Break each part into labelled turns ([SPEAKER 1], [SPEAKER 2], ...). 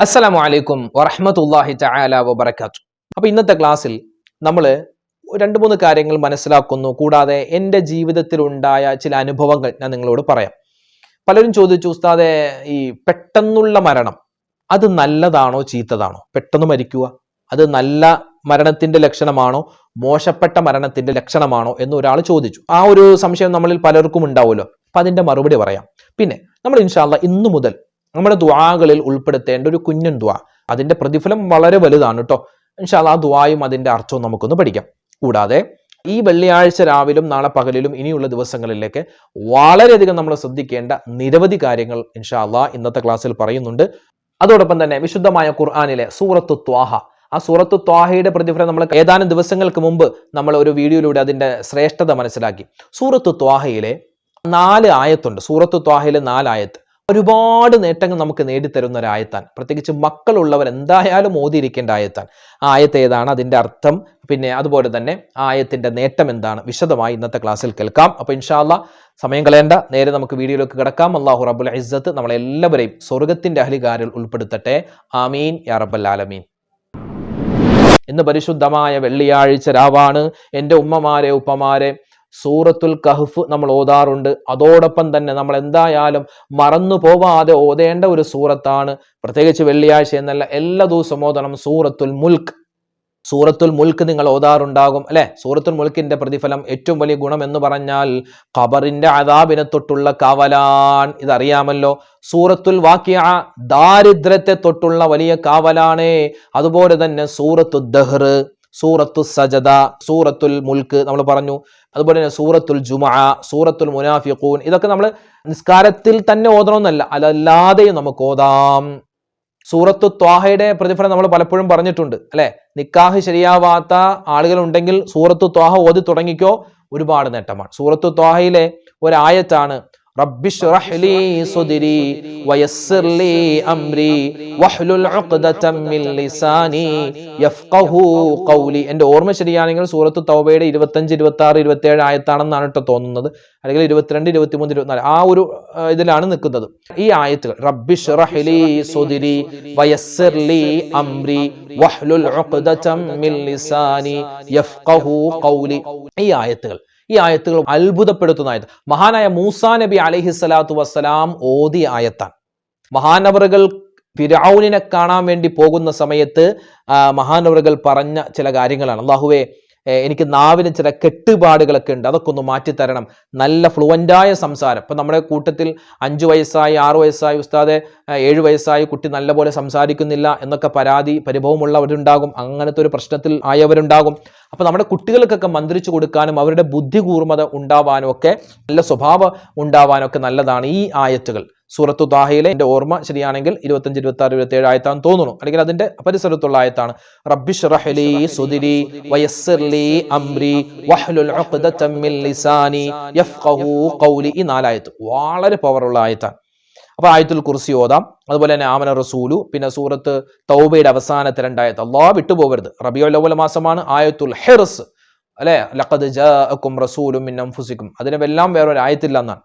[SPEAKER 1] അസ്സലാമു അലൈക്കും വറഹ്മത്തുള്ളാഹി തആല വബറകാത്തു. അപ്പോൾ ഇന്നത്തെ ക്ലാസ്സിൽ നമ്മൾ രണ്ട് മൂന്ന് കാര്യങ്ങൾ മനസ്സിലാക്കുന്നു. കൂടാതെ എന്റെ ജീവിതത്തിൽ ഉണ്ടായ ചില അനുഭവങ്ങൾ ഞാൻ നിങ്ങളോട് പറയാം. പലരും ചോദിച്ചു ഉസ്താദെ ഈ പെട്ടെന്നുള്ള മരണം അത് നല്ലതാണോ ചീത്തതാണോ? പെട്ടെന്ന് മരിക്കുക അത് നല്ല മരണത്തിന്റെ ലക്ഷണമാണോ? മോശപ്പെട്ട മരണത്തിന്റെ ലക്ഷണമാണോ? എന്ന് ഒരാൾ ചോദിച്ചു. ആ ഒരു സംശയം നമ്മളിൽ പലർക്കും ഉണ്ടാവുമല്ലോ. അപ്പൊ അതിന്റെ മറുപടി പറയാം. പിന്നെ നമ്മൾ ഇൻഷാല്ല ഇന്നു മുതൽ നമ്മുടെ ദ്വാകളിൽ ഉൾപ്പെടുത്തേണ്ട ഒരു കുഞ്ഞൻ ദ്വാ അതിന്റെ പ്രതിഫലം വളരെ വലുതാണ് കേട്ടോ ഇൻഷാല്ല ആ ദ്വായും അതിന്റെ അർത്ഥവും നമുക്കൊന്ന് പഠിക്കാം. കൂടാതെ ഈ വെള്ളിയാഴ്ച രാവിലും നാളെ പകലിലും ഇനിയുള്ള ദിവസങ്ങളിലേക്ക് വളരെയധികം നമ്മൾ ശ്രദ്ധിക്കേണ്ട നിരവധി കാര്യങ്ങൾ ഇൻഷാല്ല ഇന്നത്തെ ക്ലാസ്സിൽ പറയുന്നുണ്ട്. അതോടൊപ്പം തന്നെ വിശുദ്ധമായ ഖുർആാനിലെ സൂറത്തു ത്വാഹ. ആ സൂറത്ത് ത്വാഹയുടെ പ്രതിഫലം നമ്മൾ ഏതാനും ദിവസങ്ങൾക്ക് മുമ്പ് നമ്മൾ ഒരു വീഡിയോയിലൂടെ അതിന്റെ ശ്രേഷ്ഠത മനസ്സിലാക്കി. സൂറത്ത് ത്വാഹയിലെ നാല് ആയത്തുണ്ട്. സൂറത്ത് ത്വാഹയിലെ നാല് ആയത്ത്. ഒരുപാട് നേട്ടങ്ങൾ നമുക്ക് നേടിത്തരുന്ന ഒരു ആയത്താൻ. പ്രത്യേകിച്ച് മക്കളുള്ളവർ എന്തായാലും ഓതിയിരിക്കേണ്ട ആയത്താൻ. ആ ആയത്ത് ഏതാണ്? അതിന്റെ അർത്ഥം പിന്നെ അതുപോലെ തന്നെ ആയത്തിന്റെ നേട്ടം എന്താണ്? വിശദമായി ഇന്നത്തെ ക്ലാസ്സിൽ കേൾക്കാം. അപ്പൊ ഇൻഷാല്ല സമയം കളയേണ്ട. നേരെ നമുക്ക് വീഡിയോയിലേക്ക് കിടക്കാം. അള്ളാഹു റബുൽ ഇസ്സത്ത് നമ്മളെല്ലാവരെയും സ്വർഗത്തിന്റെ അഹലികാരിൽ ഉൾപ്പെടുത്തട്ടെ. ആമീൻ. യാ റബ്ബൽ ആലമീൻ. ഇന്ന് പരിശുദ്ധമായ വെള്ളിയാഴ്ച രാവാണ്. എന്റെ ഉമ്മമാരെ ഉപ്പമാരെ സൂറത്തുൽ കഹ്ഫ് നമ്മൾ ഓതാറുണ്ട്. അതോടൊപ്പം തന്നെ നമ്മൾ എന്തായാലും മറന്നു പോവാതെ ഓതേണ്ട ഒരു സൂറത്താണ്. പ്രത്യേകിച്ച് വെള്ളിയാഴ്ച എന്നല്ല എല്ലാ ദിവസവും ഓതണം സൂറത്തുൽ മുൽക്ക്. സൂറത്തുൽ മുൽക്ക് നിങ്ങൾ ഓതാറുണ്ടാകും അല്ലെ? സൂറത്തുൽ മുൽക്കിന്റെ പ്രതിഫലം ഏറ്റവും വലിയ ഗുണം എന്ന് പറഞ്ഞാൽ ഖബറിന്റെ അതാബിനെ തൊട്ടുള്ള കാവലാൻ. ഇതറിയാമല്ലോ സൂറത്തുൽ വാക്യ ദാരിദ്ര്യത്തെ തൊട്ടുള്ള വലിയ കാവലാണ്. അതുപോലെ തന്നെ സൂറത്തു ദഹ്ർ സൂറത്തു സജദ സൂറത്തുൽ മുൽക്ക് നമ്മൾ പറഞ്ഞു. അതുപോലെ തന്നെ സൂറത്തുൽ ജുമ സൂറത്തുൽ മുനാഫിഖൂൻ. ഇതൊക്കെ നമ്മൾ നിസ്കാരത്തിൽ തന്നെ ഓതണമെന്നല്ല. അതല്ലാതെയും നമുക്ക് ഓതാം. സൂറത്തു ത്വാഹയുടെ പ്രതിഫലം നമ്മൾ പലപ്പോഴും പറഞ്ഞിട്ടുണ്ട്. അല്ലെ? നിക്കാഹ് ശരിയാവാത്ത ആളുകളുണ്ടെങ്കിൽ സൂറത്തു ത്വാഹ ഓതി തുടങ്ങിക്കോ. ഒരുപാട് നേട്ടമാണ്. സൂറത്തു ത്വാഹയിലെ ഒരായത്താണ് എന്റെ ഓർമ്മ ശരിയാണെങ്കിൽ സൂറത്ത് തൗബയുടെ ഇരുപത്തഞ്ച് ഇരുപത്തി ആറ് ഇരുപത്തി ഏഴ് ആയത്താണെന്നാണ് കേട്ടോ തോന്നുന്നത്. അല്ലെങ്കിൽ ഇരുപത്തിരണ്ട് ഇരുപത്തിമൂന്ന് ഇരുപത്തിനാല്. ആ ഒരു ഇതിലാണ് നിൽക്കുന്നത്. ഈ ആയത്തുകൾ ഖൗലി. ഈ ആയത്തുകൾ ഈ ആയത്തുകൾ അത്ഭുതപ്പെടുത്തുന്ന ആയത്ത് മഹാനായ മൂസാ നബി അലഹി സ്വലാത്തു വസ്സലാം ഓതി ആയത്താണ്. മഹാനവറുകൾ ഫിരൗനിനെ കാണാൻ വേണ്ടി പോകുന്ന സമയത്ത് മഹാനവറുകൾ പറഞ്ഞ ചില കാര്യങ്ങളാണ്. അള്ളാഹുവേ എനിക്ക് നാവിന് ചില കെട്ടുപാടുകളൊക്കെ ഉണ്ട്. അതൊക്കെ ഒന്ന് മാറ്റിത്തരണം നല്ല ഫ്ലുവന്റായ സംസാരം. ഇപ്പം നമ്മുടെ കൂട്ടത്തിൽ അഞ്ച് വയസ്സായി ആറു വയസ്സായി ഉസ്താദെ ഏഴ് വയസ്സായി കുട്ടി നല്ലപോലെ സംസാരിക്കുന്നില്ല എന്നൊക്കെ പരാതി പരിഭവമുള്ളവരുണ്ടാകും. അങ്ങനത്തെ ഒരു പ്രശ്നത്തിൽ ആയവരുണ്ടാകും. അപ്പോൾ നമ്മുടെ കുട്ടികൾക്കൊക്കെ മന്ത്രിച്ചു കൊടുക്കാനും അവരുടെ ബുദ്ധി കൂർമ്മത ഉണ്ടാവാനും ഒക്കെ നല്ല സ്വഭാവം ഉണ്ടാവാനും ഒക്കെ നല്ലതാണ് ഈ ആയത്തുകൾ. സൂറത്തു താഹയിലെ എന്റെ ഓർമ്മ ശരിയാണെങ്കിൽ ഇരുപത്തഞ്ച് ഇരുപത്തി ആറ് ഇരുപത്തി ഏഴ് ആയത്താന്ന് തോന്നുന്നു. അല്ലെങ്കിൽ അതിന്റെ പരിസരത്തുള്ള ആയത്താണ്. റബ്ബിഷ് റഹ്ലി സുദിരി മിൻ ലിസാനി ഖൗലി ഈ നാലായത്ത്. വളരെ പവറുള്ള ആയത്താണ്. അപ്പൊ ആയത്തുൽ കുർസി ഓതാം. അതുപോലെ തന്നെ ആമന റസൂലു പിന്നെ സൂറത്ത് തൗബയുടെ അവസാനത്തെ രണ്ടായത്ത്. അള്ളാഹ് വിട്ടുപോകരുത്. റബിയുൽ അവല മാസമാണ് ആയത്തുൽ ഹിർസ്. അല്ലെ? ലഖദ് ജാഅക്കും റസൂലും മിൻ അൻഫുസിക്കും. അതിനെല്ലാം വേറൊരു ആയത്തില്ല എന്നാണ്.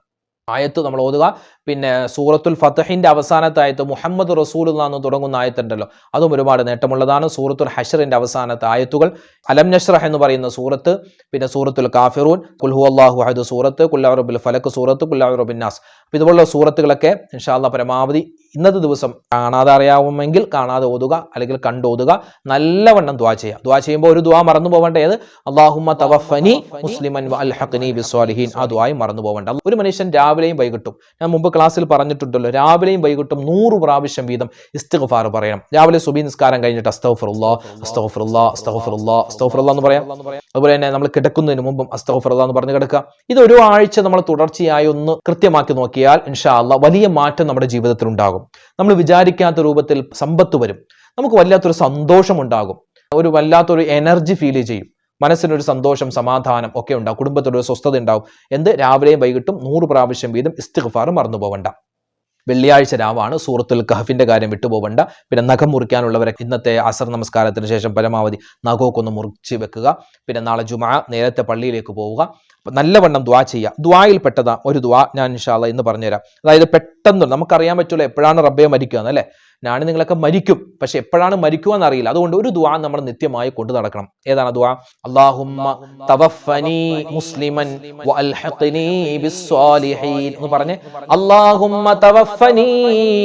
[SPEAKER 1] ആയത്ത് നമ്മൾ ഓതുക. പിന്നെ സൂറത്തുൽ ഫത്തഹിന്റെ അവസാനത്തെ ആയത്ത് മുഹമ്മദ് റസൂൽ എന്ന് തുടങ്ങുന്ന ആയത്തുണ്ടല്ലോ. അതും ഒരുപാട് നേട്ടമുള്ളതാണ്. സൂറത്തുൽ ഹഷറിന്റെ അവസാനത്തെ ആയത്തുകൾ. അലം നഷ്റഹ് എന്ന് പറയുന്ന സൂറത്ത് പിന്നെ സൂറത്തുൽ കാഫിറൂൻ കുൽഹു അള്ളാഹു അഹദ് സൂറത്ത് കുല്ലാറുബുൽ ഫലക്ക് സൂറത്ത് കുല്ലാറുബിൻ നാസ്. അപ്പോൾ ഇതുപോലുള്ള സൂറത്തുകളൊക്കെ ഇൻഷാല്ല പരമാവധി ഇന്നത്തെ ദിവസം കാണാതെ അറിയാവുമെങ്കിൽ കാണാതെ ഓതുക അല്ലെങ്കിൽ കണ്ടോതുക. നല്ലവണ്ണം ദ്വാ ചെയ്യുക. ദ്വാ ചെയ്യുമ്പോൾ ഒരു ദ്വാ മറന്നു പോവേണ്ട? ഏത്? അള്ളാഹുമ്മ തവഫനി മുസ്ലിമൻ അൽഹഖ്നി ബിസ്വാലിഹീൻ. ആ ദ്വായും മറന്നു പോവേണ്ട. ഒരു മനുഷ്യൻ രാവിലെയും വൈകിട്ടും ഞാൻ മുമ്പ് ക്ലാസ്സിൽ പറഞ്ഞിട്ടുണ്ടല്ലോ രാവിലെയും വൈകിട്ടും നൂറ് പ്രാവശ്യം വീതം ഇസ്തിഗ്ഫാർ പറയണം. രാവിലെ സുബി നിസ്കാരം കഴിഞ്ഞിട്ട് അസ്തഫറുല്ലാ അസ്തഫറുല്ലാ അസ്തഫറുല്ലാ അസ്തഫറുല്ലാ എന്ന് പറയാം. അതുപോലെ തന്നെ നമ്മൾ കിടക്കുന്നതിന് മുമ്പും അസ്തഫറുല്ലാ എന്ന് പറഞ്ഞു കിടക്കുക. ഇത് ഒരു ആഴ്ച നമ്മൾ തുടർച്ചയായി ഒന്ന് കൃത്യമാക്കി നോക്കിയാൽ ഇൻഷാ അള്ളാ വലിയ മാറ്റം നമ്മുടെ ജീവിതത്തിൽ ഉണ്ടാകും. നമ്മൾ വിചാരിക്കാത്ത രൂപത്തിൽ സമ്പത്ത് വരും. നമുക്ക് വല്ലാത്തൊരു സന്തോഷം ഉണ്ടാകും. ഒരു വല്ലാത്തൊരു എനർജി ഫീൽ ചെയ്യും. മനസ്സിനൊരു സന്തോഷം സമാധാനം ഒക്കെ ഉണ്ടാവും കുടുംബത്തിനൊരു സ്വസ്ഥത ഉണ്ടാകും. എന്ത്? രാവിലെയും വൈകിട്ടും നൂറ് പ്രാവശ്യം വീതം ഇസ്തിഗ്ഫാർ മറന്നു പോവണ്ട വെള്ളിയാഴ്ച രാവാണ് സൂറത്തുൽ കഹഫിന്റെ കാര്യം വിട്ടുപോകണ്ട പിന്നെ നഖം മുറിക്കാനുള്ളവരെ ഇന്നത്തെ അസർ നമസ്കാരത്തിന് ശേഷം പരമാവധി നഖമൊക്കെ ഒന്ന് മുറിച്ച് വെക്കുക. പിന്നെ നാളെ ജുമാ നേരത്തെ പള്ളിയിലേക്ക് പോവുക. നല്ലവണ്ണം ദ്വാ ചെയ്യുക. ദ്വായിൽ പെട്ടതാ ഒരു ദ്വാ ഞാൻ ഇൻഷാല്ല ഇന്ന് പറഞ്ഞുതരാം. അതായത് പെട്ടെന്ന് നമുക്കറിയാൻ പറ്റുള്ളൂ എപ്പോഴാണ് റബ്ബെ മരിക്കുക അല്ലേ? നാണി നിങ്ങളൊക്കെ മരിക്കും. പക്ഷെ എപ്പോഴാണ് മരിക്കുക എന്നറിയില്ല. അതുകൊണ്ട് ഒരു ദ്വാ നമ്മൾ നിത്യമായി കൊണ്ടു നടക്കണം. ഏതാണ് ദ്വാ അള്ളാഹുമ്മ മുസ്ലിമൻ എന്ന് പറഞ്ഞ്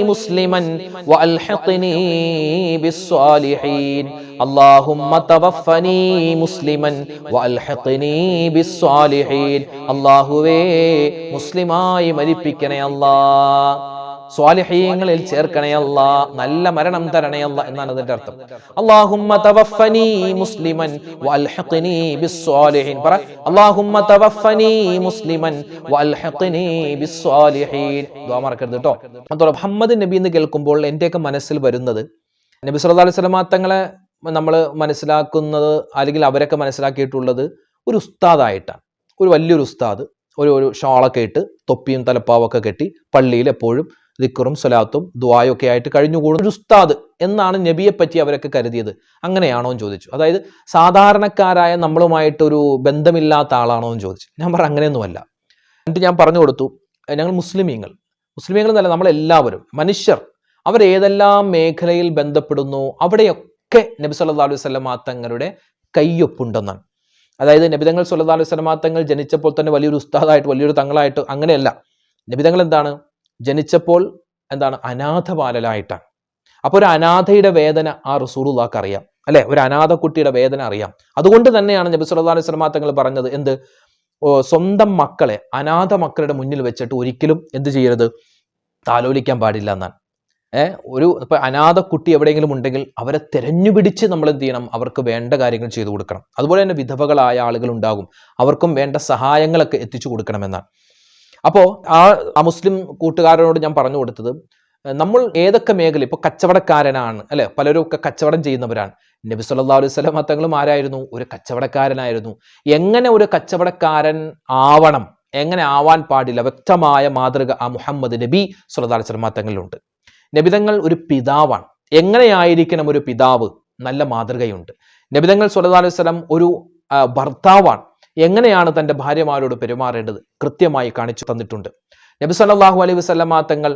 [SPEAKER 1] മുസ്ലിമൻ മുസ്ലിമൻ അള്ളാഹുവേ മുസ്ലിമായി മരിപ്പിക്കണേ അല്ലാ സ്വാലിഹീങ്ങളിൽ ചേർക്കണയല്ല നല്ല മരണം തരണയല്ല എന്നാണ് അതിന്റെ അർത്ഥം. തവഫനി മുസ്ലിമൻ ബിസ്സാലിഹീൻ പറ അല്ലാഹുമ്മ തവഫനി മുസ്ലിമൻ വഅൽഹിഖ്നി ബിസ്സാലിഹീൻ ദുആ മറക്കരുത് കേട്ടോ അതുപോലെ മുഹമ്മദ് നബി എന്ന് കേൾക്കുമ്പോൾ എന്റെയൊക്കെ മനസ്സിൽ വരുന്നത് നബി സല്ലല്ലാഹു അലൈഹി വസല്ലമ തങ്ങളെ നമ്മൾ മനസ്സിലാക്കുന്നത് അല്ലെങ്കിൽ അവരൊക്കെ മനസ്സിലാക്കിയിട്ടുള്ളത് ഒരു ഉസ്താദായിട്ടാണ്. ഒരു വലിയൊരു ഉസ്താദ് ഒരു ഒരു ഷാളൊക്കെ ഇട്ട് തൊപ്പിയും തലപ്പാവൊക്കെ കെട്ടി പള്ളിയിൽ എപ്പോഴും ദിക്കറും സ്വലാത്തും ദുആയും ഒക്കെ ആയിട്ട് കഴിഞ്ഞുകൂടുന്ന. ഒരു ഉസ്താദ് എന്നാണ് നബിയെ പറ്റി അവരൊക്കെ കരുതിയത്. അങ്ങനെയാണോ എന്ന് ചോദിച്ചു. അതായത് സാധാരണക്കാരായ നമ്മളുമായിട്ടൊരു ബന്ധമില്ലാത്ത ആളാണോ എന്ന് ചോദിച്ചു. ഞാൻ പറഞ്ഞു അങ്ങനെയൊന്നുമല്ല. എന്നിട്ട് ഞാൻ പറഞ്ഞു കൊടുത്തു ഞങ്ങൾ മുസ്ലിമീങ്ങൾ. മുസ്ലിമീങ്ങൾ എന്നല്ല നമ്മളെല്ലാവരും. മനുഷ്യർ. അവർ ഏതെല്ലാം മേഖലയിൽ ബന്ധപ്പെടുന്നു അവിടെയൊക്കെ നബി സല്ലാ അലൈഹി സ്വലമാ തങ്ങളുടെ കയ്യൊപ്പുണ്ടെന്നാണ്. അതായത് നബിതങ്ങൾ സല്ലല്ലാഹു അലൈഹി സ്വലമാ തങ്ങൾ ജനിച്ചപ്പോൾ തന്നെ വലിയൊരു ഉസ്താദായിട്ട് വലിയൊരു തങ്ങളായിട്ട് അങ്ങനെയല്ല. നബിതങ്ങൾ എന്താണ്? ജനിച്ചപ്പോൾ എന്താണ്? അനാഥ ബാലനായിട്ടാണ് അപ്പോൾ ഒരു അനാഥയുടെ വേദന ആ റസൂലുള്ളാക്ക് അറിയാം. അല്ലെ? ഒരു അനാഥ കുട്ടിയുടെ വേദന അറിയാം. അതുകൊണ്ട് തന്നെയാണ് നബി സല്ലല്ലാഹു അലൈഹി വസല്ലം തങ്ങൾ പറഞ്ഞത് എന്ത്? സ്വന്തം മക്കളെ അനാഥ മക്കളുടെ മുന്നിൽ വെച്ചിട്ട് ഒരിക്കലും എന്ത് ചെയ്യരുത്? താലോലിക്കാൻ പാടില്ല എന്നാണ്. ഏഹ് ഒരു ഇപ്പൊ അനാഥ കുട്ടി എവിടെയെങ്കിലും ഉണ്ടെങ്കിൽ അവരെ തെരഞ്ഞുപിടിച്ച് നമ്മൾ എന്ത് ചെയ്യണം? അവർക്ക് വേണ്ട കാര്യങ്ങൾ ചെയ്തു കൊടുക്കണം. അതുപോലെ തന്നെ വിധവകളായ ആളുകൾ ഉണ്ടാകും. അവർക്കും വേണ്ട സഹായങ്ങളൊക്കെ എത്തിച്ചു കൊടുക്കണമെന്നാണ് അപ്പോൾ ആ ആ മുസ്ലിം കൂട്ടുകാരനോട് ഞാൻ പറഞ്ഞു കൊടുത്തത് നമ്മൾ ഏതൊക്കെ മേഖല ഇപ്പൊ കച്ചവടക്കാരനാണ് അല്ലെ? പലരും ഒക്കെ കച്ചവടം ചെയ്യുന്നവരാണ്. നബി സല്ലല്ലാഹു അലൈഹി സ്വലം തങ്ങളും ആരായിരുന്നു? ഒരു കച്ചവടക്കാരനായിരുന്നു. എങ്ങനെ ഒരു കച്ചവടക്കാരൻ ആവണം എങ്ങനെ ആവാൻ പാടില്ല വ്യക്തമായ മാതൃക ആ മുഹമ്മദ് നബി അലൈഹി സ്വലം തങ്ങളിലുണ്ട്. നബിതങ്ങൾ ഒരു പിതാവാണ്. എങ്ങനെയായിരിക്കണം ഒരു പിതാവ്? നല്ല മാതൃകയുണ്ട്. നബിതങ്ങൾ സുലതാ അലൈഹി സ്വലം ഒരു ഭർത്താവാണ്. എങ്ങനെയാണ് തന്റെ ഭാര്യമാരോട് പെരുമാറേണ്ടത് കൃത്യമായി കാണിച്ചു തന്നിട്ടുണ്ട്. നബി സല്ലാഹു അലൈഹി വസല്ലമ തങ്ങൾ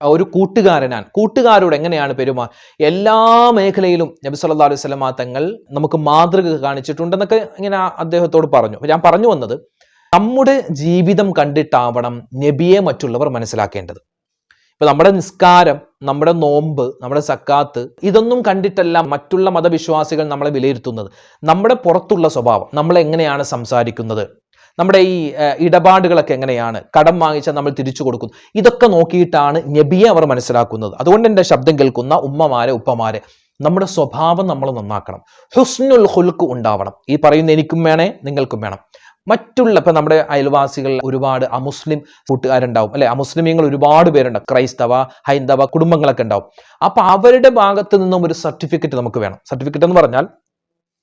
[SPEAKER 1] ഒരു കൂട്ടുകാരനാണ്. കൂട്ടുകാരോട് എങ്ങനെയാണ് പെരുമാ എല്ലാ മേഖലയിലും നബി സല്ലല്ലാഹു അലൈഹി വസല്ലമ തങ്ങൾ നമുക്ക് മാതൃക കാണിച്ചിട്ടുണ്ടെന്നൊക്കെ ഇങ്ങനെ അദ്ദേഹത്തോട് പറഞ്ഞു. ഞാൻ പറഞ്ഞു വന്നത് നമ്മുടെ ജീവിതം കണ്ടിട്ടാവണം നബിയെ മറ്റുള്ളവർ മനസ്സിലാക്കേണ്ടത്. ഇപ്പൊ നമ്മുടെ നിസ്കാരം നമ്മുടെ നോമ്പ് നമ്മുടെ സക്കാത്ത് ഇതൊന്നും കണ്ടിട്ടല്ല മറ്റുള്ള മതവിശ്വാസികൾ നമ്മളെ വിലയിരുത്തുന്നത്. നമ്മുടെ പുറത്തുള്ള സ്വഭാവം നമ്മൾ എങ്ങനെയാണ് സംസാരിക്കുന്നത്? നമ്മുടെ ഈ ഇടപാടുകളൊക്കെ എങ്ങനെയാണ്? കടം വാങ്ങിച്ചാൽ നമ്മൾ തിരിച്ചു കൊടുക്കുന്നു. ഇതൊക്കെ നോക്കിയിട്ടാണ് നബിയെ അവർ മനസ്സിലാക്കുന്നത്. അതുകൊണ്ട് എന്റെ ശബ്ദം കേൾക്കുന്ന ഉമ്മമാരെ ഉപ്പമാരെ നമ്മുടെ സ്വഭാവം നമ്മൾ നന്നാക്കണം. ഹുസ്നുൽ ഹുൽക്ക് ഉണ്ടാവണം. ഈ പറയുന്ന എനിക്കും വേണേ നിങ്ങൾക്കും വേണം. മറ്റുള്ള ഇപ്പൊ നമ്മുടെ അയൽവാസികൾ ഒരുപാട് അമുസ്ലിം കൂട്ടുകാരുണ്ടാവും. അല്ലെ? അമുസ്ലിമീങ്ങൾ ഒരുപാട് പേരുണ്ടാവും. ക്രൈസ്തവ ഹൈന്ദവ കുടുംബങ്ങളൊക്കെ ഉണ്ടാവും. അപ്പൊ അവരുടെ ഭാഗത്ത് നിന്നും ഒരു സർട്ടിഫിക്കറ്റ് നമുക്ക് വേണം. സർട്ടിഫിക്കറ്റ് എന്ന് പറഞ്ഞാൽ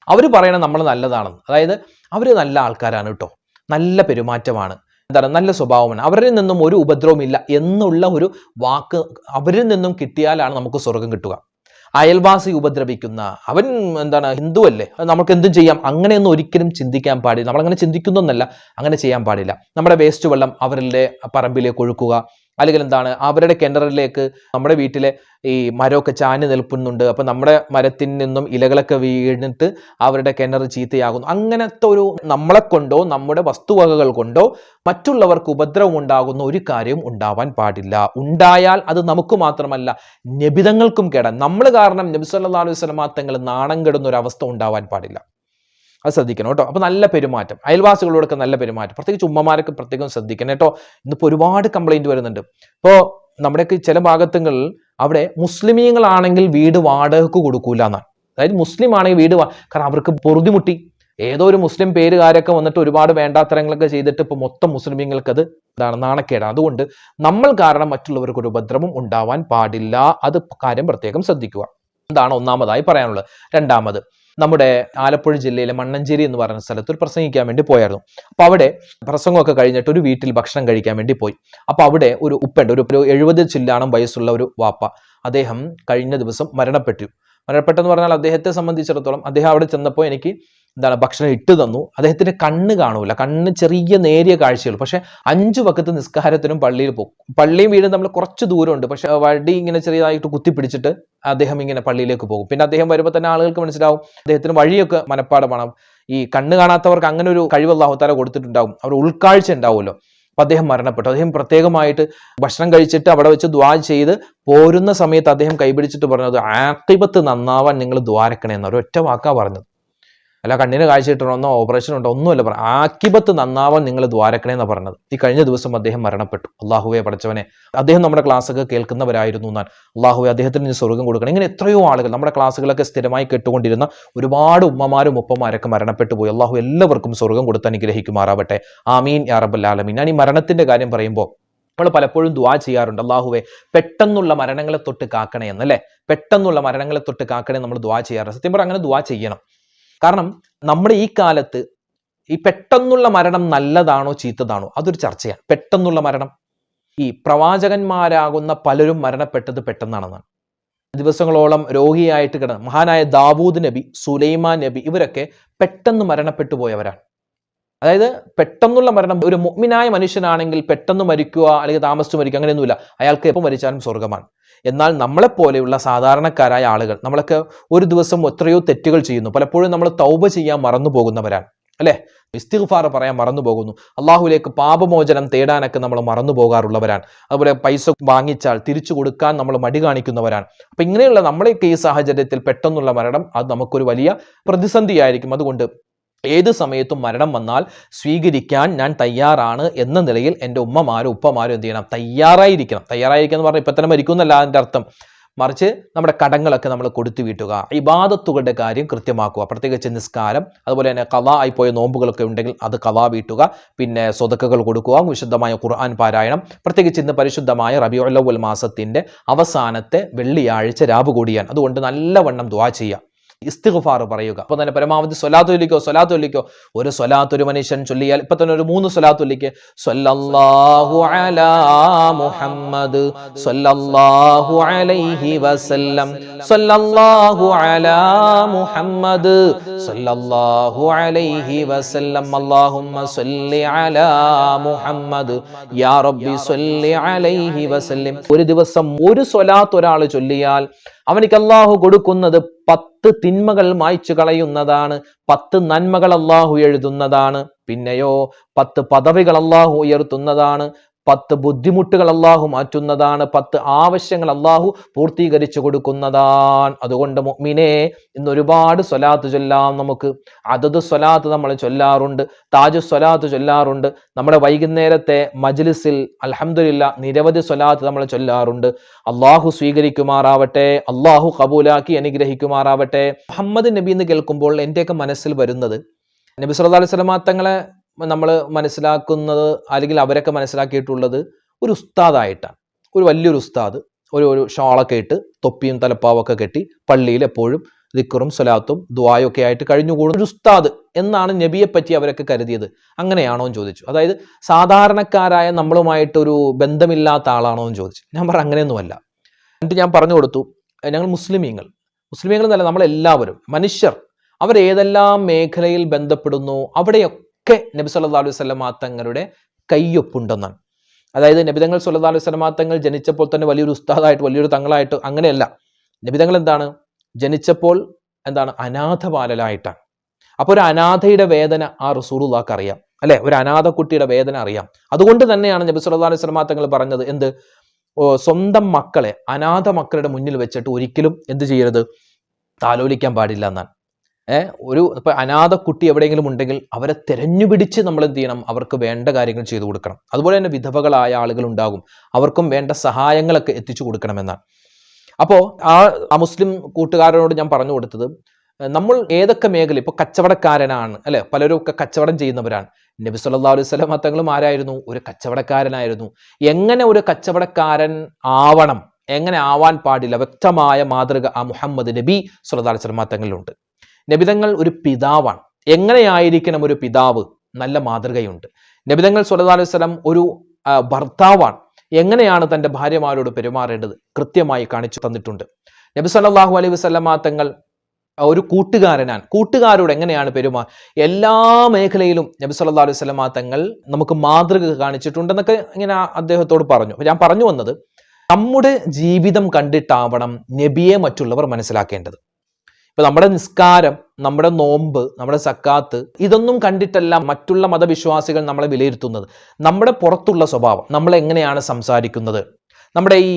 [SPEAKER 1] അവർ പറയണത് നമ്മൾ നല്ലതാണെന്ന്. അതായത് അവർ നല്ല ആൾക്കാരാണ് കേട്ടോ. നല്ല പെരുമാറ്റമാണ്. എന്താണ്? നല്ല സ്വഭാവമാണ്. അവരിൽ നിന്നും ഒരു ഉപദ്രവമില്ല എന്നുള്ള ഒരു വാക്ക് അവരിൽ നിന്നും കിട്ടിയാലാണ് നമുക്ക് സ്വർഗം കിട്ടുക. അയൽവാസി ഉപദ്രവിക്കുന്ന അവൻ എന്താണ് ഹിന്ദു അല്ലേ നമുക്ക് എന്തും ചെയ്യാം. അങ്ങനെയൊന്നും ഒരിക്കലും ചിന്തിക്കാൻ പാടില്ല. നമ്മളങ്ങനെ ചിന്തിക്കുന്നൊന്നല്ല അങ്ങനെ ചെയ്യാൻ പാടില്ല. നമ്മുടെ വേസ്റ്റ് വെള്ളം അവരുടെ പറമ്പിലേക്ക് ഒഴുക്കുക. അല്ലെങ്കിൽ എന്താണ് അവരുടെ കിണറിലേക്ക് നമ്മുടെ വീട്ടിലെ ഈ മരമൊക്കെ ചാഞ്ഞ് നിൽപ്പുന്നുണ്ട്. അപ്പം നമ്മുടെ മരത്തിൽ നിന്നും ഇലകളൊക്കെ വീണിട്ട് അവരുടെ കിണർ ചീത്തയാകുന്നു. അങ്ങനത്തെ ഒരു നമ്മളെ കൊണ്ടോ നമ്മുടെ വസ്തുവകകൾ കൊണ്ടോ മറ്റുള്ളവർക്ക് ഉപദ്രവം ഉണ്ടാകുന്ന ഒരു കാര്യവും ഉണ്ടാവാൻ പാടില്ല. ഉണ്ടായാൽ അത് നമുക്ക് മാത്രമല്ല നബിതങ്ങൾക്കും കേടാൻ നമ്മൾ കാരണം നബി സല്ലല്ലാഹു അലൈഹി വസല്ലമ തങ്ങൾ നാണം കെടുന്ന ഒരു അവസ്ഥ ഉണ്ടാവാൻ പാടില്ല. അത് ശ്രദ്ധിക്കണം കേട്ടോ. അപ്പൊ നല്ല പെരുമാറ്റം. അയൽവാസികളോടൊക്കെ നല്ല പെരുമാറ്റം. പ്രത്യേകിച്ച് ഉമ്മമാരൊക്കെ പ്രത്യേകം ശ്രദ്ധിക്കണം കേട്ടോ. ഇന്നിപ്പോ ഒരുപാട് കംപ്ലൈന്റ് വരുന്നുണ്ട്. ഇപ്പോ നമ്മുടെയൊക്കെ ചില ഭാഗത്തുകളിൽ അവിടെ മുസ്ലിമീങ്ങളാണെങ്കിൽ വീട് വാടകക്ക് കൊടുക്കൂല എന്നാണ്. അതായത് മുസ്ലിം ആണെങ്കിൽ വീട് കാരണം അവർക്ക് പൊറുതിമുട്ടി. ഏതോ ഒരു മുസ്ലിം പേരുകാരൊക്കെ വന്നിട്ട് ഒരുപാട് വേണ്ടാത്തരങ്ങളൊക്കെ ചെയ്തിട്ട് ഇപ്പൊ മൊത്തം മുസ്ലിമീങ്ങൾക്ക് അത് ഇതാണ് നാണക്കേടാണ്. അതുകൊണ്ട് നമ്മൾ കാരണം മറ്റുള്ളവർക്ക് ഒരു ഉപദ്രവം ഉണ്ടാവാൻ പാടില്ല. അത് കാര്യം പ്രത്യേകം ശ്രദ്ധിക്കുക. എന്താണ് ഒന്നാമതായി പറയാനുള്ളത്. രണ്ടാമത് നമ്മുടെ ആലപ്പുഴ ജില്ലയിലെ മണ്ണഞ്ചേരി എന്ന് പറയുന്ന സ്ഥലത്ത് ഒരു പ്രസംഗിക്കാൻ വേണ്ടി പോയായിരുന്നു. അപ്പൊ അവിടെ പ്രസംഗമൊക്കെ കഴിഞ്ഞിട്ട് ഒരു വീട്ടിൽ ഭക്ഷണം കഴിക്കാൻ വേണ്ടി പോയി. അപ്പൊ അവിടെ ഒരു ഉപ്പുണ്ട് ഒരു ഒരു എഴുപത് ചില്ലാണം വയസ്സുള്ള ഒരു വാപ്പ. അദ്ദേഹം കഴിഞ്ഞ ദിവസം മരണപ്പെട്ടു. മരണപ്പെട്ടെന്ന് പറഞ്ഞാൽ അദ്ദേഹത്തെ സംബന്ധിച്ചിടത്തോളം അദ്ദേഹം അവിടെ ചെന്നപ്പോൾ എനിക്ക് എന്താണ് ഭക്ഷണം ഇട്ട് തന്നു. അദ്ദേഹത്തിന് കണ്ണ് കാണൂല. കണ്ണ് ചെറിയ നേരിയ കാഴ്ചയുള്ളൂ. പക്ഷെ അഞ്ചു വക്കത്ത് നിസ്കാരത്തിനും പള്ളിയിൽ പോകും പള്ളിയും വീടും നമ്മൾ കുറച്ച് ദൂരമുണ്ട്. പക്ഷെ വടി ഇങ്ങനെ ചെറിയതായിട്ട് കുത്തിപ്പിടിച്ചിട്ട് അദ്ദേഹം ഇങ്ങനെ പള്ളിയിലേക്ക് പോകും. പിന്നെ അദ്ദേഹം വരുമ്പോൾ തന്നെ ആളുകൾക്ക് മനസ്സിലാവും അദ്ദേഹത്തിന് വഴിയൊക്കെ മനഃപ്പാടമാണ് ഈ കണ്ണ് കാണാത്തവർക്ക് അങ്ങനെ ഒരു കഴിവ് അള്ളാഹുത്താല കൊടുത്തിട്ടുണ്ടാവും. അവർ ഉൾക്കാഴ്ച ഉണ്ടാവുമല്ലോ. അപ്പൊ അദ്ദേഹം മരണപ്പെട്ടു. അദ്ദേഹം പ്രത്യേകമായിട്ട് ഭക്ഷണം കഴിച്ചിട്ട് അവിടെ വെച്ച് ദ്വാ ചെയ്ത് പോരുന്ന സമയത്ത് അദ്ദേഹം കൈപിടിച്ചിട്ട് പറഞ്ഞത് ആക്കിബത്ത് നന്നാവാൻ നിങ്ങൾ ദ്വാരക്കണേ ഒരു ഒറ്റ വാക്കാ പറഞ്ഞത്. അല്ല കണ്ണിന് കാഴ്ച കിട്ടണമെന്നോ ഓപ്പറേഷൻ ഉണ്ടോ ഒന്നുമല്ല പറഞ്ഞു ആക്കിബത്ത് നന്നാവാൻ നിങ്ങൾ ദ്വാരക്കണേ എന്ന് പറഞ്ഞത്. ഈ കഴിഞ്ഞ ദിവസം അദ്ദേഹം മരണപ്പെട്ടു. അള്ളാഹുവെ പഠിച്ചവനെ അദ്ദേഹം നമ്മുടെ ക്ലാസ്സൊക്കെ കേൾക്കുന്നവരായിരുന്നു എന്നാൽ അള്ളാഹുവെ അദ്ദേഹത്തിന് സ്വർഗം കൊടുക്കണം. ഇങ്ങനെ എത്രയോ ആളുകൾ നമ്മുടെ ക്ലാസ്സുകളൊക്കെ സ്ഥിരമായി കേട്ടുകൊണ്ടിരുന്ന ഒരുപാട് ഉമ്മമാരും ഉപ്പമാരൊക്കെ മരണപ്പെട്ടു പോയി. അള്ളാഹു എല്ലാവർക്കും സ്വർഗം കൊടുത്ത് അനുഗ്രഹിക്കുമാറാവട്ടെ. ആമീൻ യാ റബ്ബൽ ആലമീൻ. ഞാൻ ഈ മരണത്തിന്റെ കാര്യം പറയുമ്പോൾ നമ്മൾ പലപ്പോഴും ദുവാ ചെയ്യാറുണ്ട്. അള്ളാഹുവെ പെട്ടെന്നുള്ള മരണങ്ങളെ തൊട്ട് കാക്കണേ എന്നല്ലേ? പെട്ടെന്നുള്ള മരണങ്ങളെ തൊട്ട് കാക്കണേ നമ്മൾ ദുവാ ചെയ്യാറുണ്ട്. സത്യം പറഞ്ഞാൽ അങ്ങനെ ദുവാ ചെയ്യണം. കാരണം നമ്മുടെ ഈ കാലത്ത് ഈ പെട്ടെന്നുള്ള മരണം നല്ലതാണോ ചീത്തതാണോ അതൊരു ചർച്ചയാണ്. പെട്ടെന്നുള്ള മരണം. ഈ പ്രവാചകന്മാരാകുന്ന പലരും മരണപ്പെട്ടത് പെട്ടെന്നാണെന്നാണ്. ദിവസങ്ങളോളം രോഗിയായിട്ട് കിടന്ന മഹാനായ ദാവൂദ് നബി സുലൈമാൻ നബി ഇവരൊക്കെ പെട്ടെന്ന് മരണപ്പെട്ടു പോയവരാണ്. അതായത് പെട്ടെന്നുള്ള മരണം ഒരു മുഗ്മിനായ മനുഷ്യനാണെങ്കിൽ പെട്ടെന്ന് മരിക്കുക അല്ലെങ്കിൽ താമസിച്ച് മരിക്കുക അങ്ങനെയൊന്നുമില്ല. അയാൾക്ക് എപ്പോൾ മരിച്ചാലും സ്വർഗമാണ് എന്നാൽ നമ്മളെപ്പോലെയുള്ള സാധാരണക്കാരായ ആളുകൾ നമ്മളൊക്കെ ഒരു ദിവസം എത്രയോ തെറ്റുകൾ ചെയ്യുന്നു. പലപ്പോഴും നമ്മൾ തൗബ ചെയ്യാൻ മറന്നു പോകുന്നവരാണ്. അല്ലേ? ഇസ്തിഗ്ഫാർ പറയാൻ മറന്നു പോകുന്നു. അള്ളാഹുലേക്ക് പാപമോചനം തേടാനൊക്കെ നമ്മൾ മറന്നു പോകാറുള്ളവരാണ്. അതുപോലെ പൈസ വാങ്ങിച്ചാൽ തിരിച്ചു കൊടുക്കാൻ നമ്മൾ മടി കാണിക്കുന്നവരാണ്. അപ്പൊ ഇങ്ങനെയുള്ള നമ്മളെയൊക്കെ ഈ സാഹചര്യത്തിൽ പെട്ടെന്നുള്ള മരണം അത് നമുക്കൊരു വലിയ പ്രതിസന്ധിയായിരിക്കും. അതുകൊണ്ട് ഏത് സമയത്തും മരണം വന്നാൽ സ്വീകരിക്കാൻ ഞാൻ തയ്യാറാണ് എന്ന നിലയിൽ എന്റെ ഉമ്മമാരും ഉപ്പമാരും എന്ത് ചെയ്യണം? തയ്യാറായിരിക്കണം. തയ്യാറായിരിക്കുക എന്ന് പറഞ്ഞാൽ ഇപ്പം തന്നെ മരിക്കും എന്നല്ല അതിന്റെ അർത്ഥം. മറിച്ച് നമ്മുടെ കടങ്ങളൊക്കെ നമ്മൾ കൊടുത്തു വീട്ടുക. ഇബാദത്തുകളുടെ കാര്യം കൃത്യമാക്കുക. പ്രത്യേകിച്ച് നിസ്കാരം അതുപോലെ തന്നെ കഥ ആയിപ്പോയ നോമ്പുകളൊക്കെ ഉണ്ടെങ്കിൽ അത് കഥ വീട്ടുക. പിന്നെ സ്വതക്കകൾ കൊടുക്കുക. വിശുദ്ധമായ ഖുർആൻ പാരായണം. പ്രത്യേകിച്ച് ഇന്ന് പരിശുദ്ധമായ റബിയുല്ലവൽ മാസത്തിന്റെ അവസാനത്തെ വെള്ളിയാഴ്ച രാവ് കൂടിയാണ് അതുകൊണ്ട് നല്ലവണ്ണം ദ്വാ ചെയ്യുക. ഇസ്തിഗ്ഫാർ പറയുക. അപ്പൊ തന്നെ പരമാവധി സ്വലാത്തൊല്ലിക്കോ സ്വലാത്തൊല്ലിക്കോ ഒരു സ്വലാത്ത് ഒരു മനുഷ്യൻ ചൊല്ലിയാൽ ഇപ്പൊ തന്നെ ഒരു മൂന്ന് സ്വലാത്തൊല്ലിക്ക് സ്വല്ലല്ലാഹു അലാ മുഹമ്മദ് സ്വല്ലല്ലാഹു അലൈഹി വസല്ലം. സ്വല്ലല്ലാഹു അലാ മുഹമ്മദ് സ്വല്ലല്ലാഹു അലൈഹി വസല്ലം. അല്ലാഹുമ്മ സ്വല്ലി അലാ മുഹമ്മദ്. യാ റബ്ബി സ്വല്ലി അലൈഹി വസല്ലം. ഒരു ദിവസം ഒരു സ്വലാത്ത് ഒരാൾ ചൊല്ലിയാൽ അവനിക്ക് അള്ളാഹു കൊടുക്കുന്നത് പത്ത് തിന്മകൾ മായ്ച്ചു കളയുന്നതാണ് പത്ത് നന്മകൾ അള്ളാഹു എഴുതുന്നതാണ് പിന്നെയോ പത്ത് പദവികൾ അള്ളാഹു ഉയർത്തുന്നതാണ് പത്ത് ബുദ്ധിമുട്ടുകൾ അള്ളാഹു മാറ്റുന്നതാണ് പത്ത് ആവശ്യങ്ങൾ അള്ളാഹു പൂർത്തീകരിച്ചു കൊടുക്കുന്നതാണ്. അതുകൊണ്ട് മുഅ്മിനെ ഇന്ന് ഒരുപാട് സ്വലാത്ത് ചൊല്ലാം നമുക്ക്. അതത് സ്വലാത്ത് നമ്മൾ ചൊല്ലാറുണ്ട് താജു സ്വലാത്ത് ചൊല്ലാറുണ്ട്. നമ്മുടെ വൈകുന്നേരത്തെ മജ്ലിസിൽ അലഹമില്ല നിരവധി സ്വലാത്ത് നമ്മൾ ചൊല്ലാറുണ്ട്. അള്ളാഹു സ്വീകരിക്കുമാറാവട്ടെ അള്ളാഹു കബൂലാക്കി അനുഗ്രഹിക്കുമാറാവട്ടെ. മുഹമ്മദ് നബി എന്ന് കേൾക്കുമ്പോൾ എന്റെയൊക്കെ മനസ്സിൽ വരുന്നത് നബി സല്ലല്ലാഹു അലൈഹി തങ്ങളെ നമ്മൾ മനസ്സിലാക്കുന്നത് അല്ലെങ്കിൽ അവരൊക്കെ മനസ്സിലാക്കിയിട്ടുള്ളത് ഒരു ഉസ്താദായിട്ടാണ്. ഒരു വലിയൊരു ഉസ്താദ് ഒരു ഒരു ഷാളൊക്കെ ഇട്ട് തൊപ്പിയും തലപ്പാവൊക്കെ കെട്ടി പള്ളിയിൽ എപ്പോഴും ദിക്കറും സ്വലാത്തും ദുആയും ഒക്കെ ആയിട്ട് കഴിഞ്ഞുകൂടുന്ന ഒരു ഉസ്താദ് എന്നാണ് നബിയെ പറ്റി അവരൊക്കെ കരുതിയത്. അങ്ങനെയാണോ എന്ന് ചോദിച്ചു. അതായത് സാധാരണക്കാരായ നമ്മളുമായിട്ടൊരു ബന്ധമില്ലാത്ത ആളാണോ എന്ന് ചോദിച്ചു. ഞാൻ പറഞ്ഞു അങ്ങനെയൊന്നുമല്ല. എന്നിട്ട് ഞാൻ പറഞ്ഞു കൊടുത്തു ഞങ്ങൾ മുസ്ലിമീങ്ങൾ. മുസ്ലിമീങ്ങൾ എന്നല്ല നമ്മളെല്ലാവരും മനുഷ്യർ. അവരേതെല്ലാം മേഖലയിൽ ബന്ധപ്പെടുന്നു അവിടെയൊക്കെ നബി സല്ലല്ലാഹു അലൈഹി വസല്ലമ തങ്ങളുടെ കയ്യൊപ്പുണ്ടെന്നാണ്. അതായത് നബിതങ്ങൾ സല്ലല്ലാഹു അലൈഹി വസല്ലമ തങ്ങൾ ജനിച്ചപ്പോൾ തന്നെ വലിയൊരു ഉസ്താദായിട്ട് വലിയൊരു തങ്ങളായിട്ട് അങ്ങനെയല്ല. നബിതങ്ങൾ എന്താണ്? ജനിച്ചപ്പോൾ എന്താണ്? അനാഥ ബാലലായിട്ടാണ് അപ്പോൾ ഒരു അനാഥയുടെ വേദന ആ റസൂറുല്ലാക്ക് അറിയാം. അല്ലെ? ഒരു അനാഥ കുട്ടിയുടെ വേദന അറിയാം. അതുകൊണ്ട് തന്നെയാണ് നബി സല്ലല്ലാഹു അലൈഹി വസല്ലമ തങ്ങൾ പറഞ്ഞത് എന്ത്? സ്വന്തം മക്കളെ അനാഥ മക്കളുടെ മുന്നിൽ വെച്ചിട്ട് ഒരിക്കലും എന്ത് ചെയ്യരുത്? താലോലിക്കാൻ പാടില്ല എന്നാണ്. ഒരു ഇപ്പൊ അനാഥ കുട്ടി എവിടെയെങ്കിലും ഉണ്ടെങ്കിൽ അവരെ തെരഞ്ഞുപിടിച്ച് നമ്മൾ എന്ത് ചെയ്യണം? അവർക്ക് വേണ്ട കാര്യങ്ങൾ ചെയ്തു കൊടുക്കണം. അതുപോലെ തന്നെ വിധവകളായ ആളുകൾ ഉണ്ടാകും. അവർക്കും വേണ്ട സഹായങ്ങളൊക്കെ എത്തിച്ചു കൊടുക്കണമെന്നാണ്. അപ്പോൾ ആ ആ മുസ്ലിം കൂട്ടുകാരനോട് ഞാൻ പറഞ്ഞു കൊടുത്തത് നമ്മൾ ഏതൊക്കെ മേഖല ഇപ്പൊ കച്ചവടക്കാരനാണ് അല്ലെ? പലരും ഒക്കെ കച്ചവടം ചെയ്യുന്നവരാണ്. നബി സല്ലല്ലാഹു അലൈഹി സ്വലം തങ്ങളും ആരായിരുന്നു? ഒരു കച്ചവടക്കാരനായിരുന്നു. എങ്ങനെ ഒരു കച്ചവടക്കാരൻ ആവണം? എങ്ങനെ ആവാൻ പാടില്ല? വ്യക്തമായ മാതൃക ആ മുഹമ്മദ് നബി അലൈഹി വസല്ലം തങ്ങളിലുണ്ട് നബിതങ്ങൾ ഒരു പിതാവാണ്. എങ്ങനെയായിരിക്കണം ഒരു പിതാവ്? നല്ല മാതൃകയുണ്ട്. നബിതങ്ങൾ അലൈഹി വസല്ലം ഒരു ഭർത്താവാണ്. എങ്ങനെയാണ് തന്റെ ഭാര്യമാരോട് പെരുമാറേണ്ടത്? കൃത്യമായി കാണിച്ചു തന്നിട്ടുണ്ട്. നബി സല്ലാഹു അലൈഹി വസല്ലമ തങ്ങൾ ഒരു കൂട്ടുകാരനാണ്. കൂട്ടുകാരോട് എങ്ങനെയാണ് പെരുമാ? എല്ലാ മേഖലയിലും നബി സല്ലാ അലൈഹി വസല്ലമ തങ്ങൾ നമുക്ക് മാതൃക കാണിച്ചിട്ടുണ്ടെന്നൊക്കെ ഇങ്ങനെ അദ്ദേഹത്തോട് പറഞ്ഞു. ഞാൻ പറഞ്ഞു വന്നത് നമ്മുടെ ജീവിതം കണ്ടിട്ടാവണം നബിയെ മറ്റുള്ളവർ മനസ്സിലാക്കേണ്ടത്. ഇപ്പൊ നമ്മുടെ നിസ്കാരം നമ്മുടെ നോമ്പ് നമ്മുടെ സക്കാത്ത് ഇതൊന്നും കണ്ടിട്ടല്ല മറ്റുള്ള മതവിശ്വാസികൾ നമ്മളെ വിലയിരുത്തുന്നത്. നമ്മുടെ പുറത്തുള്ള സ്വഭാവം നമ്മൾ എങ്ങനെയാണ് സംസാരിക്കുന്നത്? നമ്മുടെ ഈ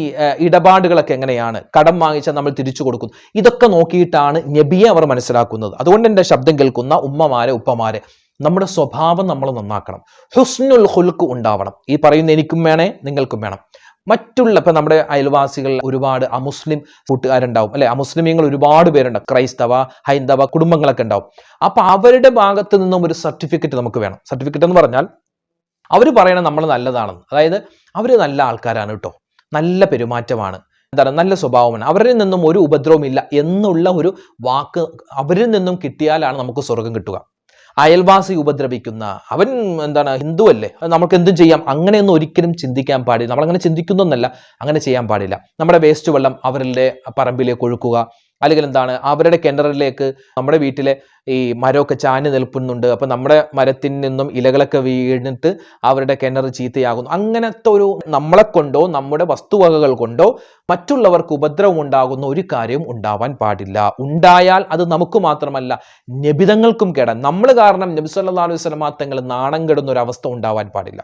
[SPEAKER 1] ഇടപാടുകളൊക്കെ എങ്ങനെയാണ്? കടം വാങ്ങിച്ചാൽ നമ്മൾ തിരിച്ചു കൊടുക്കുന്നു. ഇതൊക്കെ നോക്കിയിട്ടാണ് നബിയെ അവർ മനസ്സിലാക്കുന്നത്. അതുകൊണ്ട് എന്റെ ശബ്ദം കേൾക്കുന്ന ഉമ്മമാരെ ഉപ്പമാരെ നമ്മുടെ സ്വഭാവം നമ്മൾ നന്നാക്കണം. ഹുസ്നുൽ ഹുൽക്ക് ഉണ്ടാവണം. ഈ പറയുന്ന എനിക്കും വേണേ നിങ്ങൾക്കും വേണം. മറ്റുള്ള ഇപ്പൊ നമ്മുടെ അയൽവാസികൾ ഒരുപാട് അമുസ്ലിം കൂട്ടുകാരുണ്ടാവും. അല്ലെ? അമുസ്ലിമീങ്ങൾ ഒരുപാട് പേരുണ്ടാവും. ക്രൈസ്തവ ഹൈന്ദവ കുടുംബങ്ങളൊക്കെ ഉണ്ടാവും. അപ്പൊ അവരുടെ ഭാഗത്ത് നിന്നും ഒരു സർട്ടിഫിക്കറ്റ് നമുക്ക് വേണം. സർട്ടിഫിക്കറ്റ് എന്ന് പറഞ്ഞാൽ അവർ പറയണത് നമ്മൾ നല്ലതാണെന്ന്. അതായത് അവർ നല്ല ആൾക്കാരാണ് കേട്ടോ. നല്ല പെരുമാറ്റമാണ്. എന്താണ്? നല്ല സ്വഭാവമാണ്. അവരിൽ നിന്നും ഒരു ഉപദ്രവമില്ല എന്നുള്ള ഒരു വാക്ക് അവരിൽ നിന്നും കിട്ടിയാലാണ് നമുക്ക് സ്വർഗം കിട്ടുക. അയൽവാസി ഉപദ്രവിക്കുന്ന അവൻ എന്താണ് ഹിന്ദു അല്ലേ നമുക്ക് എന്തും ചെയ്യാം. അങ്ങനെയൊന്നും ഒരിക്കലും ചിന്തിക്കാൻ പാടില്ല. നമ്മളങ്ങനെ ചിന്തിക്കുന്നൊന്നല്ല അങ്ങനെ ചെയ്യാൻ പാടില്ല. നമ്മുടെ വേസ്റ്റ് വെള്ളം അവരുടെ പറമ്പിലേക്ക് ഒഴുക്കുക. അല്ലെങ്കിൽ എന്താണ് അവരുടെ കിണറിലേക്ക് നമ്മുടെ വീട്ടിലെ ഈ മരമൊക്കെ ചാഞ്ഞ് നിൽപ്പുന്നുണ്ട്. അപ്പം നമ്മുടെ മരത്തിൽ നിന്നും ഇലകളൊക്കെ വീണിട്ട് അവരുടെ കിണർ ചീത്തയാകുന്നു. അങ്ങനത്തെ ഒരു നമ്മളെ കൊണ്ടോ നമ്മുടെ വസ്തുവകകൾ കൊണ്ടോ മറ്റുള്ളവർക്ക് ഉപദ്രവം ഉണ്ടാകുന്ന ഒരു കാര്യവും ഉണ്ടാവാൻ പാടില്ല. ഉണ്ടായാൽ അത് നമുക്ക് മാത്രമല്ല നബിതങ്ങൾക്കും കേടാൻ നമ്മൾ കാരണം നബി സല്ലല്ലാഹു അലൈഹി വസല്ലമ തങ്ങൾ നാണം കെടുന്ന ഒരു അവസ്ഥ ഉണ്ടാവാൻ പാടില്ല.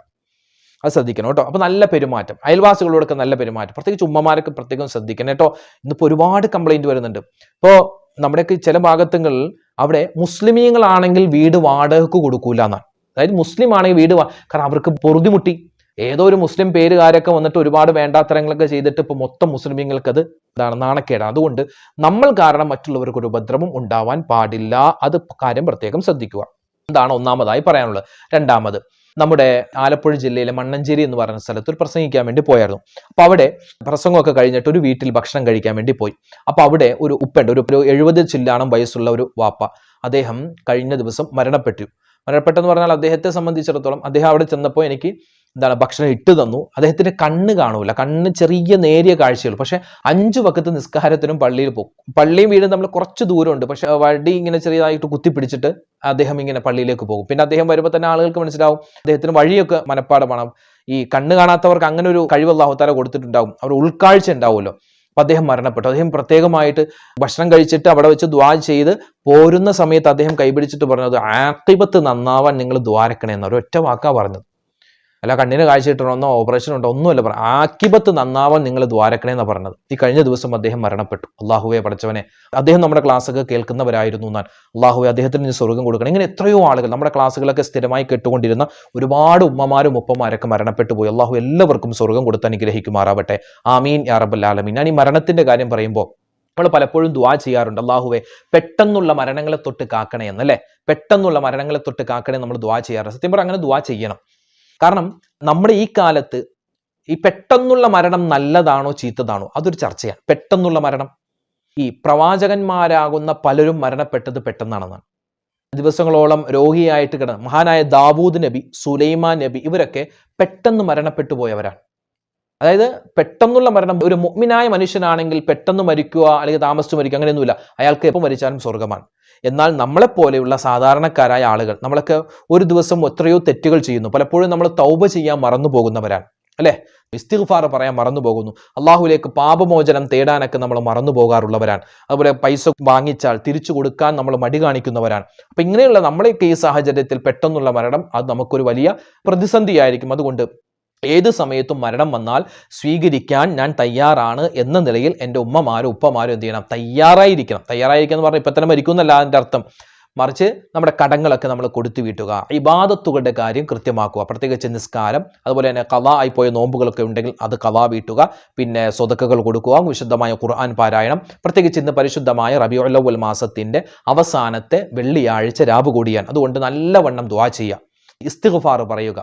[SPEAKER 1] അത് ശ്രദ്ധിക്കണം കേട്ടോ. അപ്പൊ നല്ല പെരുമാറ്റം. അയൽവാസികളോടൊക്കെ നല്ല പെരുമാറ്റം. പ്രത്യേകിച്ച് ഉമ്മമാരൊക്കെ പ്രത്യേകം ശ്രദ്ധിക്കണം കേട്ടോ. ഇന്നിപ്പോ ഒരുപാട് കംപ്ലൈന്റ് വരുന്നുണ്ട്. ഇപ്പോ നമ്മുടെയൊക്കെ ചില ഭാഗത്തുകളിൽ അവിടെ മുസ്ലിമീങ്ങളാണെങ്കിൽ വീട് വാടകക്ക് കൊടുക്കൂല എന്നാണ്. അതായത് മുസ്ലിം ആണെങ്കിൽ വീട് കാരണം അവർക്ക് പൊറുതിമുട്ടി. ഏതോ ഒരു മുസ്ലിം പേരുകാരൊക്കെ വന്നിട്ട് ഒരുപാട് വേണ്ടാത്തരങ്ങളൊക്കെ ചെയ്തിട്ട് ഇപ്പൊ മൊത്തം മുസ്ലിമീങ്ങൾക്ക് അത് ഇതാണ് നാണക്കേടാണ്. അതുകൊണ്ട് നമ്മൾ കാരണം മറ്റുള്ളവർക്ക് ഒരു ഉപദ്രവം ഉണ്ടാവാൻ പാടില്ല. അത് കാര്യം പ്രത്യേകം ശ്രദ്ധിക്കുക. എന്താണ് ഒന്നാമതായി പറയാനുള്ളത്. രണ്ടാമത് നമ്മുടെ ആലപ്പുഴ ജില്ലയിലെ മണ്ണഞ്ചേരി എന്ന് പറയുന്ന സ്ഥലത്ത് ഒരു പ്രസംഗിക്കാൻ വേണ്ടി പോയായിരുന്നു. അപ്പൊ അവിടെ പ്രസംഗമൊക്കെ കഴിഞ്ഞിട്ട് ഒരു വീട്ടിൽ ഭക്ഷണം കഴിക്കാൻ വേണ്ടി പോയി. അപ്പൊ അവിടെ ഒരു ഉപ്പുണ്ട് ഒരു ഒരു എഴുപത് ചില്ലാണം വയസ്സുള്ള ഒരു വാപ്പ. അദ്ദേഹം കഴിഞ്ഞ ദിവസം മരണപ്പെട്ടു. മരണപ്പെട്ടെന്ന് പറഞ്ഞാൽ അദ്ദേഹത്തെ സംബന്ധിച്ചിടത്തോളം അദ്ദേഹം അവിടെ ചെന്നപ്പോൾ എനിക്ക് എന്താണ് ഭക്ഷണം ഇട്ട് തന്നു. അദ്ദേഹത്തിന് കണ്ണ് കാണൂല. കണ്ണ് ചെറിയ നേരിയ കാഴ്ചയുള്ളൂ. പക്ഷെ അഞ്ചു വക്കത്ത് നിസ്കാരത്തിനും പള്ളിയിൽ പോകും പള്ളിയും വീടും നമ്മൾ കുറച്ച് ദൂരമുണ്ട്. പക്ഷെ വടി ഇങ്ങനെ ചെറിയതായിട്ട് കുത്തിപ്പിടിച്ചിട്ട് അദ്ദേഹം ഇങ്ങനെ പള്ളിയിലേക്ക് പോകും. പിന്നെ അദ്ദേഹം വരുമ്പോൾ തന്നെ ആളുകൾക്ക് മനസ്സിലാവും അദ്ദേഹത്തിന് വഴിയൊക്കെ മനഃപ്പാടമാണ്. ഈ കണ്ണ് കാണാത്തവർക്ക് അങ്ങനെ ഒരു കഴിവ് അള്ളാഹുത്താല കൊടുത്തിട്ടുണ്ടാവും. അവർ ഉൾക്കാഴ്ച ഉണ്ടാവുമല്ലോ. അപ്പൊ അദ്ദേഹം മരണപ്പെട്ടു. അദ്ദേഹം പ്രത്യേകമായിട്ട് ഭക്ഷണം കഴിച്ചിട്ട് അവിടെ വെച്ച് ദ്വാ ചെയ്ത് പോരുന്ന സമയത്ത് അദ്ദേഹം കൈപിടിച്ചിട്ട് പറഞ്ഞത് ആക്കിബത്ത് നന്നാവാൻ നിങ്ങൾ ദ്വാരക്കണേ എന്ന ഒരൊറ്റ വാക്കാ പറഞ്ഞത്. അല്ല കണ്ണിന് കാഴ്ച കിട്ടണമെന്നോ ഓപ്പറേഷൻ ഉണ്ടോ ഒന്നുമല്ല പറഞ്ഞു ആക്കിബത്ത് നന്നാവാൻ നിങ്ങൾ ദ്വാരക്കണേ എന്നാ പറഞ്ഞത്. ഈ കഴിഞ്ഞ ദിവസം അദ്ദേഹം മരണപ്പെട്ടു. അള്ളാഹുവെ പഠിച്ചവനെ അദ്ദേഹം നമ്മുടെ ക്ലാസ്സൊക്കെ കേൾക്കുന്നവരായിരുന്നു എന്നാൽ അള്ളാഹുവെ അദ്ദേഹത്തിന് ഇനി സ്വർഗം കൊടുക്കണം. ഇങ്ങനെ എത്രയോ ആളുകൾ നമ്മുടെ ക്ലാസ്സുകളൊക്കെ സ്ഥിരമായി കേട്ടുകൊണ്ടിരുന്ന ഒരുപാട് ഉമ്മമാരും ഉപ്പമാരൊക്കെ മരണപ്പെട്ടു പോയി. അള്ളാഹു എല്ലാവർക്കും സ്വർഗം കൊടുത്ത് അനുഗ്രഹിക്കുമാറാവട്ടെ. ആമീൻ യാ റബ്ബൽ ആലമീൻ. ഞാൻ ഈ മരണത്തിന്റെ കാര്യം പറയുമ്പോൾ നമ്മൾ പലപ്പോഴും ദുവാ ചെയ്യാറുണ്ട്. അള്ളാഹുവെ പെട്ടെന്നുള്ള മരണങ്ങളെ തൊട്ട് കാക്കണേ എന്നല്ലേ? പെട്ടെന്നുള്ള മരണങ്ങളെ തൊട്ട് കാക്കണേ നമ്മൾ ദുവാ ചെയ്യാറുണ്ട്. സത്യം പറഞ്ഞാൽ അങ്ങനെ ദുവാ ചെയ്യണം. കാരണം നമ്മുടെ ഈ കാലത്ത് ഈ പെട്ടെന്നുള്ള മരണം നല്ലതാണോ ചീത്തതാണോ അതൊരു ചർച്ചയാണ്. പെട്ടെന്നുള്ള മരണം. ഈ പ്രവാചകന്മാരാകുന്ന പലരും മരണപ്പെട്ടത് പെട്ടെന്നാണെന്നാണ്. ദിവസങ്ങളോളം രോഗിയായിട്ട് കിടന്ന മഹാനായ ദാവൂദ് നബി സുലൈമാൻ നബി ഇവരൊക്കെ പെട്ടെന്ന് മരണപ്പെട്ടു പോയവരാണ്. അതായത് പെട്ടെന്നുള്ള മരണം ഒരു മുഗ്മിനായ മനുഷ്യനാണെങ്കിൽ പെട്ടെന്ന് മരിക്കുക അല്ലെങ്കിൽ താമസിച്ച് മരിക്കുക അങ്ങനെയൊന്നുമില്ല. അയാൾക്ക് എപ്പോൾ മരിച്ചാലും സ്വർഗമാണ് എന്നാൽ നമ്മളെപ്പോലെയുള്ള സാധാരണക്കാരായ ആളുകൾ നമ്മളൊക്കെ ഒരു ദിവസം എത്രയോ തെറ്റുകൾ ചെയ്യുന്നു. പലപ്പോഴും നമ്മൾ തൗബ ചെയ്യാൻ മറന്നു പോകുന്നവരാണ്. അല്ലേ? ഇസ്തിഗ്ഫാർ പറയാൻ മറന്നു പോകുന്നു. അള്ളാഹുലേക്ക് പാപമോചനം തേടാനൊക്കെ നമ്മൾ മറന്നു പോകാറുള്ളവരാണ്. അതുപോലെ പൈസ വാങ്ങിച്ചാൽ തിരിച്ചു കൊടുക്കാൻ നമ്മൾ മടി കാണിക്കുന്നവരാണ്. അപ്പൊ ഇങ്ങനെയുള്ള നമ്മളെയൊക്കെ ഈ സാഹചര്യത്തിൽ പെട്ടെന്നുള്ള മരണം അത് നമുക്കൊരു വലിയ പ്രതിസന്ധിയായിരിക്കും. അതുകൊണ്ട് ഏത് സമയത്തും മരണം വന്നാൽ സ്വീകരിക്കാൻ ഞാൻ തയ്യാറാണ് എന്ന നിലയിൽ എന്റെ ഉമ്മമാരും ഉപ്പമാരും എന്ത് ചെയ്യണം? തയ്യാറായിരിക്കണം. തയ്യാറായിരിക്കുക എന്ന് പറഞ്ഞാൽ ഇപ്പം തന്നെ മരിക്കുന്നല്ല അതിന്റെ അർത്ഥം. മറിച്ച് നമ്മുടെ കടങ്ങളൊക്കെ നമ്മൾ കൊടുത്തു വീട്ടുക. ഇബാദത്തുകളുടെ കാര്യം കൃത്യമാക്കുക. പ്രത്യേകിച്ച് നിസ്കാരം അതുപോലെ തന്നെ കഥ ആയിപ്പോയ നോമ്പുകളൊക്കെ ഉണ്ടെങ്കിൽ അത് കഥ വീട്ടുക. പിന്നെ സ്വതക്കകൾ കൊടുക്കുക. വിശുദ്ധമായ ഖുർആൻ പാരായണം. പ്രത്യേകിച്ച് ഇന്ന് പരിശുദ്ധമായ റബിയുല്ലവൽ മാസത്തിന്റെ അവസാനത്തെ വെള്ളിയാഴ്ച രാവ് കൂടിയാണ് അതുകൊണ്ട് നല്ലവണ്ണം ദ്വാ ചെയ്യുക. ഇസ്തിഗ്ഫാർ പറയുക.